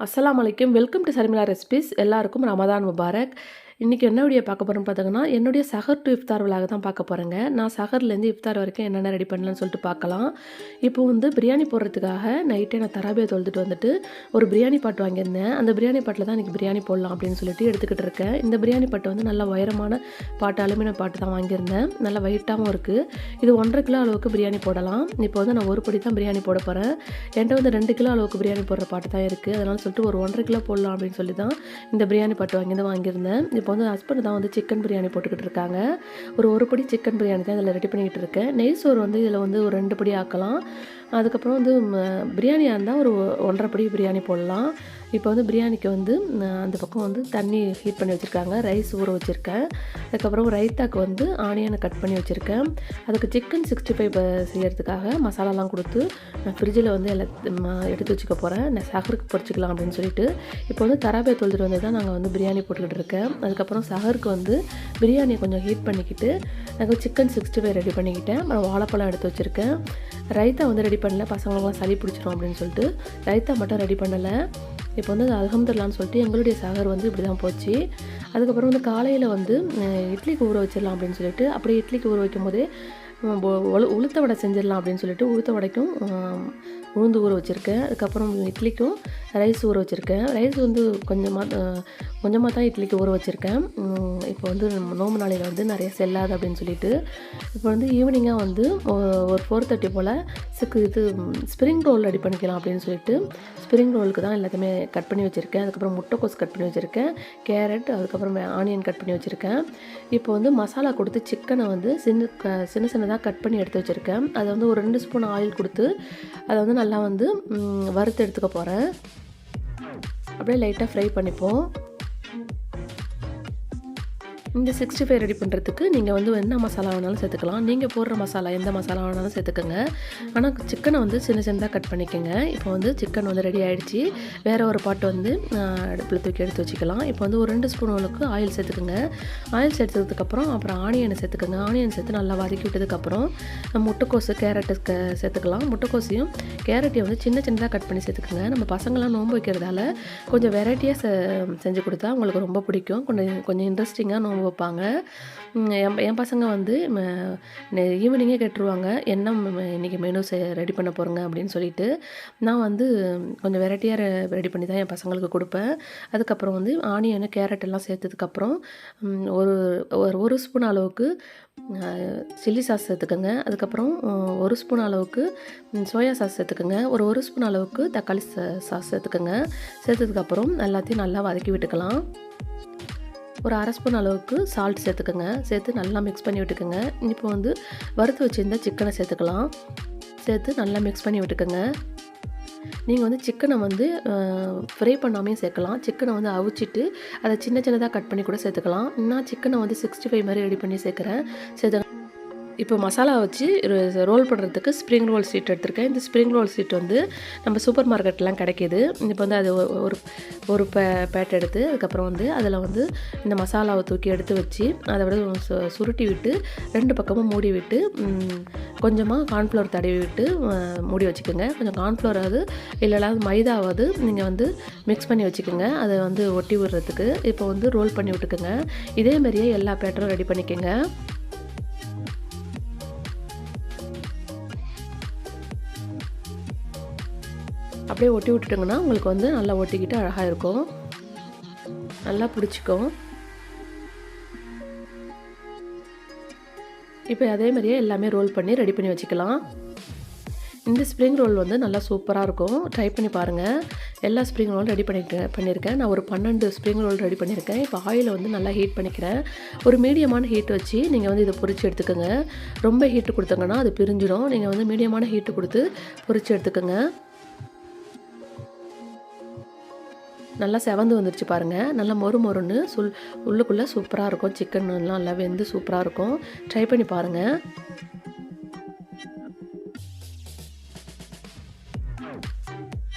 அஸ்லாம் அலைக்கும். Welcome to Sharmila recipes. எல்லாருக்கும் ரமதான் முபாரக். இன்றைக்கி என்ன வீடியோ பார்க்க போகிறோம்னு பார்த்தீங்கன்னா என்னுடைய சஹர் டு இஃப்தார் விழாக தான் பார்க்க போகிறேங்க நான் சஹர்லேருந்து இஃப்தார் வரைக்கும் என்னென்ன ரெடி பண்ணலாம்னு சொல்லிட்டு பார்க்கலாம். இப்போ வந்து பிரியாணி போடுறதுக்காக நைட்டே நான் தராபியை தொழுதுட்டு வந்துட்டு ஒரு பிரியாணி பாட்டு வாங்கியிருந்தேன். அந்த பிரியாணி பாட்டில் தான் இன்றைக்கி பிரியாணி போடலாம் அப்படின்னு சொல்லிட்டு எடுத்துக்கிட்டு இருக்கேன். இந்த பிரியாணி பாட்டு வந்து நல்ல உயரமான பாட்டு அலுமினியம் பாட்டு தான் வாங்கியிருந்தேன். நல்ல வெயிட்டாகவும் இருக்குது இது ஒன்றரை கிலோ அளவுக்கு பிரியாணி போடலாம். இப்போ வந்து நான் ஒரு படி தான் பிரியாணி போட போகிறேன் என்கிட்ட வந்து ரெண்டு கிலோ அளவுக்கு பிரியாணி போடுற பாட்டு தான் இருக்குது அதனால் சொல்லிட்டு ஒரு ஒன்றரை கிலோ போடலாம் அப்படின்னு சொல்லி தான் இந்த பிரியாணி பாட்டு வாங்கி தான் வாங்கியிருந்தேன். இப்போ வந்து ஹஸ்பண்ட் தான் வந்து சிக்கன் பிரியாணி போட்டுக்கிட்டு இருக்காங்க. ஒரு ஒரு படி சிக்கன் பிரியாணி தான் இதில் ரெடி பண்ணிக்கிட்டு இருக்கேன். நெய் சோறு வந்து இதில் வந்து ஒரு ரெண்டு படி ஆக்கலாம். அதுக்கப்புறம் வந்து பிரியாணியாக இருந்தால் ஒரு ஒன்றரை படி பிரியாணி போடலாம். இப்போ வந்து பிரியாணிக்கு வந்து அந்த பக்கம் வந்து தண்ணி ஹீட் பண்ணி வச்சுருக்காங்க. ரைஸ் ஊற வச்சுருக்கேன். அதுக்கப்புறம் ரைத்தாக்கு வந்து ஆனியனை கட் பண்ணி வச்சுருக்கேன். அதுக்கு சிக்கன் சிக்ஸ்டி ஃபைவ் செய்கிறதுக்காக மசாலாலாம் கொடுத்து நான் ஃப்ரிட்ஜில் வந்து எல்லா எடுத்து வச்சுக்க போகிறேன் நான் சஹருக்கு பொறிச்சிக்கலாம் அப்படின்னு சொல்லிட்டு. இப்போ வந்து தராபே தொழுதுட்டு வந்து தான் நாங்கள் வந்து பிரியாணி போட்டுக்கிட்டு இருக்கேன். அதுக்கப்புறம் சஹருக்கு வந்து பிரியாணியை கொஞ்சம் ஹீட் பண்ணிக்கிட்டு நாங்கள் சிக்கன் சிக்ஸ்டி ஃபைவ் ரெடி பண்ணிக்கிட்டேன். அப்புறம் வாழைப்பழம் எடுத்து வச்சுருக்கேன். ரைத்தா வந்து ரெடி பண்ணல. பசங்களுக்குலாம் சளி பிடிச்சிரும் அப்படின்னு சொல்லிட்டு ரைத்தா மட்டும் ரெடி பண்ணலை. இப்போ வந்து அல்ஹம்துலில்லான்னு சொல்லிட்டு எங்களுடைய சாகர் வந்து இப்படி தான் போச்சு. அதுக்கப்புறம் வந்து காலையில் வந்து இட்லிக்கு ஊற வச்சிடலாம் அப்படின்னு சொல்லிட்டு அப்படியே இட்லிக்கு ஊற வைக்கும் போதே உளு- உளுத்த வடை செஞ்சிடலாம் அப்படின்னு சொல்லிட்டு உளுத்த வடைக்கும் உளுந்து ஊற வச்சுருக்கேன். அதுக்கப்புறம் இட்லிக்கும் ரைஸ் ஊற வச்சுருக்கேன். ரைஸ் வந்து கொஞ்சமாக கொஞ்சமாக தான் இட்லிக்கு ஊற வச்சுருக்கேன். இப்போ வந்து நோம்பு நாளையில் வந்து நிறைய செல்லாது அப்படின்னு சொல்லிட்டு இப்போ வந்து ஈவினிங்காக வந்து ஒரு ஃபோர் தேர்ட்டி போல் சிக்கு இது ஸ்ப்ரிங் ரோல் ரெடி பண்ணிக்கலாம் அப்படின்னு சொல்லிட்டு ஸ்ப்ரிங் ரோலுக்கு தான் எல்லாத்தையுமே கட் பண்ணி வச்சுருக்கேன். அதுக்கப்புறம் முட்டைக்கோஸ் கட் பண்ணி வச்சுருக்கேன். கேரட் அதுக்கப்புறம் ஆனியன் கட் பண்ணி வச்சுருக்கேன். இப்போ வந்து மசாலா கொடுத்து சிக்கனை வந்து சின்ன க- சின்ன சின்னதாக கட் பண்ணி எடுத்து வச்சுருக்கேன். அதை வந்து ஒரு ரெண்டு ஸ்பூன் ஆயில் கொடுத்து அதை வந்து நல்லா வந்து வறுத்து எடுத்துக்க போகிறேன் அப்படியே லைட்டாக ஃப்ரை பண்ணிப்போம். இந்த சிக்ஸ்டி ஃபைவ் ரெடி பண்ணுறதுக்கு நீங்கள் வந்து என்ன மசாலா வேணாலும் சேர்த்துக்கலாம். நீங்கள் போடுற மசாலா எந்த மசாலா வேணாலும் சேர்த்துக்கோங்க. ஆனால் சிக்கனை வந்து சின்ன சின்னதாக கட் பண்ணிக்கோங்க. இப்போ வந்து சிக்கன் வந்து ரெடி ஆகிடுச்சி வேறு ஒரு பாட்டு வந்து அடுப்பில் தூக்கி எடுத்து வச்சுக்கலாம். இப்போ வந்து ஒரு ரெண்டு ஸ்பூன் அளவுக்கு ஆயில் சேர்த்துக்குங்க. ஆயில் சேர்த்ததுக்கப்புறம் அப்புறம் ஆனியனை சேர்த்துக்கோங்க. ஆனியன் சேர்த்து நல்லா வதக்கி விட்டதுக்கப்புறம் முட்டைக்கோசு கேரட்டு க சேர்த்துக்கலாம். முட்டைக்கோசையும் கேரட்டையும் வந்து சின்ன சின்னதாக கட் பண்ணி சேர்த்துக்கோங்க. நம்ம பசங்களாம் நோன்பு வைக்கிறதால கொஞ்சம் வெரைட்டியாக செ செஞ்சு கொடுத்தா உங்களுக்கு ரொம்ப பிடிக்கும். கொஞ்சம் கொஞ்சம் இன்ட்ரெஸ்டிங்காக நோன்பு வைப்பாங்க. என் என் பசங்க வந்து ஈவினிங்கே கேட்டுருவாங்க. என்ன இன்றைக்கி இன்னைக்கு மெனு ரெடி பண்ண போகிறோங்க அப்படின்னு சொல்லிட்டு நான் வந்து கொஞ்சம் வெரைட்டியாக ரெடி பண்ணி தான் என் பசங்களுக்கு கொடுப்பேன். அதுக்கப்புறம் வந்து ஆனியனு கேரட் எல்லாம் சேர்த்ததுக்கப்புறம் ஒரு ஒரு ஒரு ஸ்பூன் அளவுக்கு சில்லி சாஸ் சேர்த்துக்கோங்க. அதுக்கப்புறம் ஒரு ஸ்பூன் அளவுக்கு சோயா சாஸ் சேர்த்துக்கோங்க. ஒரு ஒரு ஸ்பூன் அளவுக்கு தக்காளி சா- சாஸ் சேர்த்துக்கோங்க. சேர்த்ததுக்கப்புறம் எல்லாத்தையும் நல்லா வதக்கி விட்டுக்கலாம். ஒரு அரை ஸ்பூன் அளவுக்கு சால்ட் சேர்த்துக்கோங்க. சேர்த்து நல்லா மிக்ஸ் பண்ணி விட்டுக்கோங்க. இப்போ வந்து வறுத்து வச்சுருந்த சிக்கனை சேர்த்துக்கலாம். சேர்த்து நல்லா மிக்ஸ் பண்ணி விட்டுக்கோங்க. நீங்கள் வந்து சிக்கனை வந்து ஃப்ரை பண்ணாமையும் சேர்க்கலாம். சிக்கனை வந்து அவிச்சிட்டு அதை சின்ன சின்னதாக கட் பண்ணி கூட சேர்த்துக்கலாம். நான் சிக்கனை வந்து சிக்ஸ்டி ஃபைவ் மாதிரி ரெடி பண்ணி சேர்க்குறேன். சேர்த்து இப்போ மசாலா வச்சு ரோல் பண்ணுறதுக்கு ஸ்ப்ரிங் ரோல் சீட் எடுத்திருக்கேன். இந்த ஸ்ப்ரிங் ரோல் சீட் வந்து நம்ம சூப்பர் மார்க்கெட்லாம் கிடைக்கிது. இப்போ வந்து அது ஒ- ஒரு ஒரு பே பேட் எடுத்து அதுக்கப்புறம் வந்து அதில் வந்து இந்த மசாலாவை தூக்கி எடுத்து வச்சு அதை விட சு- சுருட்டி விட்டு ரெண்டு பக்கமும் மூடி விட்டு கொஞ்சமாக கார்ன்ஃப்ளவர் தடவி விட்டு மூடி வச்சுக்கோங்க. கொஞ்சம் கார்ன்ஃப்ளோராவது இல்லைனா மைதாவது நீங்கள் வந்து மிக்ஸ் பண்ணி வச்சுக்கோங்க. அதை வந்து ஒட்டி விடுறதுக்கு இப்போ வந்து ரோல் பண்ணி விட்டுக்கோங்க. இதே மாதிரியே எல்லா பேட்டரும் ரெடி பண்ணிக்கோங்க. அப்படியே ஒட்டி விட்டுட்டிங்கன்னா உங்களுக்கு வந்து நல்லா ஒட்டிக்கிட்டு அழகாக இருக்கும். நல்லா பிடிச்சிக்கும். இப்போ அதே மாதிரியே எல்லாமே ரோல் பண்ணி ரெடி பண்ணி வச்சுக்கலாம். இந்த ஸ்ப்ரிங் ரோல் வந்து நல்லா சூப்பராக இருக்கும். ட்ரை பண்ணி பாருங்கள் எல்லா ஸ்ப்ரிங் ரோலும் ரெடி பண்ணிட்டு பண்ணியிருக்கேன். நான் ஒரு பன்னெண்டு ஸ்ப்ரிங் ரோல் ரெடி பண்ணியிருக்கேன். இப்போ ஆயிலை வந்து நல்லா ஹீட் பண்ணிக்கிறேன். ஒரு மீடியமான ஹீட் வச்சு நீங்கள் வந்து இதை பொறிச்சு எடுத்துக்கோங்க. ரொம்ப ஹீட்டு கொடுத்தங்கன்னா அது பிரிஞ்சிடும். நீங்கள் வந்து மீடியமான ஹீட்டு கொடுத்து பொறிச்சு எடுத்துக்கோங்க. நல்லா செவந்து வந்துருச்சு பாருங்கள் நல்லா மொறு மொறுன்னு சுல் உள்ளுக்குள்ளே சூப்பராக இருக்கும். சிக்கன் எல்லாம் நல்லா வெந்து சூப்பராக இருக்கும். ட்ரை பண்ணி பாருங்கள்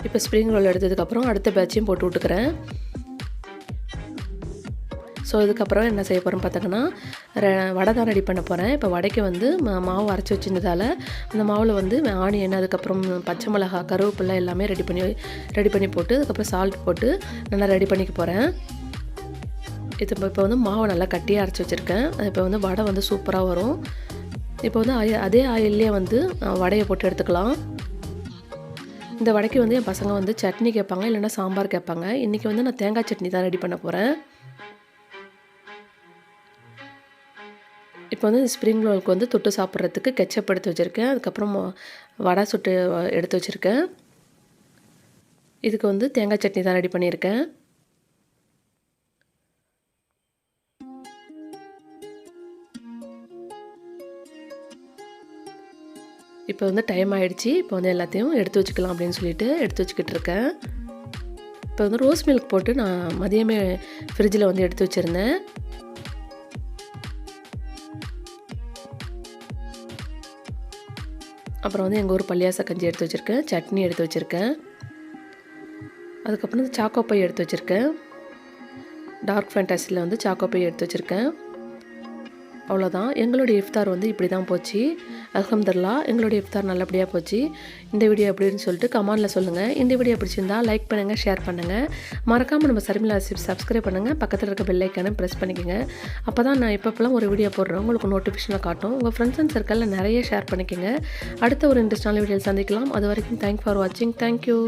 இப்போ ஸ்ப்ரிங் ரோல் எடுத்ததுக்கப்புறம் அடுத்த பேட்சையும் போட்டு விட்டுக்கிறேன் ஸோ இதுக்கப்புறம் என்ன செய்ய போகிறோம் பார்த்தீங்கன்னா வடை தான் ரெடி பண்ண போகிறேன் இப்போ வடைக்கு வந்து மாவு அரைச்சி வச்சிருந்ததால் அந்த மாவில் வந்து ஆனியன் அதுக்கப்புறம் பச்சை மிளகா கருவேப்பிலை எல்லாமே ரெடி பண்ணி ரெடி பண்ணி போட்டு அதுக்கப்புறம் சால்ட் போட்டு நல்லா ரெடி பண்ணிக்க போகிறேன் இது இப்போ இப்போ வந்து மாவை நல்லா கட்டியாக அரைச்சி வச்சுருக்கேன். இப்போ வந்து வடை வந்து சூப்பராக வரும். இப்போ வந்து அதே ஆயிலே வந்து வடையை போட்டு எடுத்துக்கலாம். இந்த வடைக்கு வந்து என் பசங்க வந்து சட்னி கேட்பாங்க இல்லைன்னா சாம்பார் கேட்பாங்க. இன்றைக்கி வந்து நான் தேங்காய் சட்னி தான் ரெடி பண்ண போகிறேன் இப்போ வந்து ஸ்ப்ரிங் ரோலுக்கு வந்து தொட்டு சாப்பிட்றதுக்கு கெச்சப் எடுத்து வச்சுருக்கேன். அதுக்கப்புறம் வடை சுட்டு எடுத்து வச்சுருக்கேன். இதுக்கு வந்து தேங்காய் சட்னி தான் ரெடி பண்ணியிருக்கேன். இப்போ வந்து டைம் ஆகிடுச்சி இப்போ வந்து எல்லாத்தையும் எடுத்து வச்சுக்கலாம் அப்படின்னு சொல்லிட்டு எடுத்து வச்சுக்கிட்டு இருக்கேன். இப்போ வந்து ரோஸ் மில்க் போட்டு நான் மதியமே ஃப்ரிட்ஜில் வந்து எடுத்து வச்சுருந்தேன். அப்புறம் வந்து எங்கள் ஊர் பள்ளியாச கஞ்சி எடுத்து வச்சுருக்கேன். சட்னி எடுத்து வச்சுருக்கேன். அதுக்கப்புறம் வந்து சாக்கோ பை எடுத்து வச்சுருக்கேன். டார்க் ஃபேண்டாசியில் வந்து சாக்கோ பை எடுத்து வச்சுருக்கேன். அவ்வளோதான் எங்களுடைய இஃப்தார் வந்து இப்படி தான் போச்சு. அலமதுல்லா எங்களுடைய இஃப்தார் நல்லபடியாக போச்சு. இந்த வீடியோ எப்படின்னு சொல்லிட்டு கமெண்டில் சொல்லுங்கள் இந்த வீடியோ பிடிச்சிருந்தா லைக் பண்ணுங்கள் ஷேர் பண்ணுங்கள் மறக்காமல் நம்ம சர்மிலா சிப் சப்ஸ்கிரைப் பண்ணுங்கள் பக்கத்தில் இருக்க பெல்லைக்கானு ப்ரெஸ் பண்ணிக்கோங்க. அப்போ தான் நான் இப்போலாம் ஒரு வீடியோ போடுறேன் உங்களுக்கு நோட்டிஃபிகேஷனில் காட்டும். உங்கள் ஃப்ரெண்ட்ஸ் அண்ட் சர்க்கிளில் நிறைய ஷேர் பண்ணிக்கோங்க. அடுத்த ஒரு இன்ட்ரெஸ்டான வீடியோ சந்திக்கலாம். அது வரைக்கும் தேங்க் ஃபார் வாட்சிங் தேங்க்யூ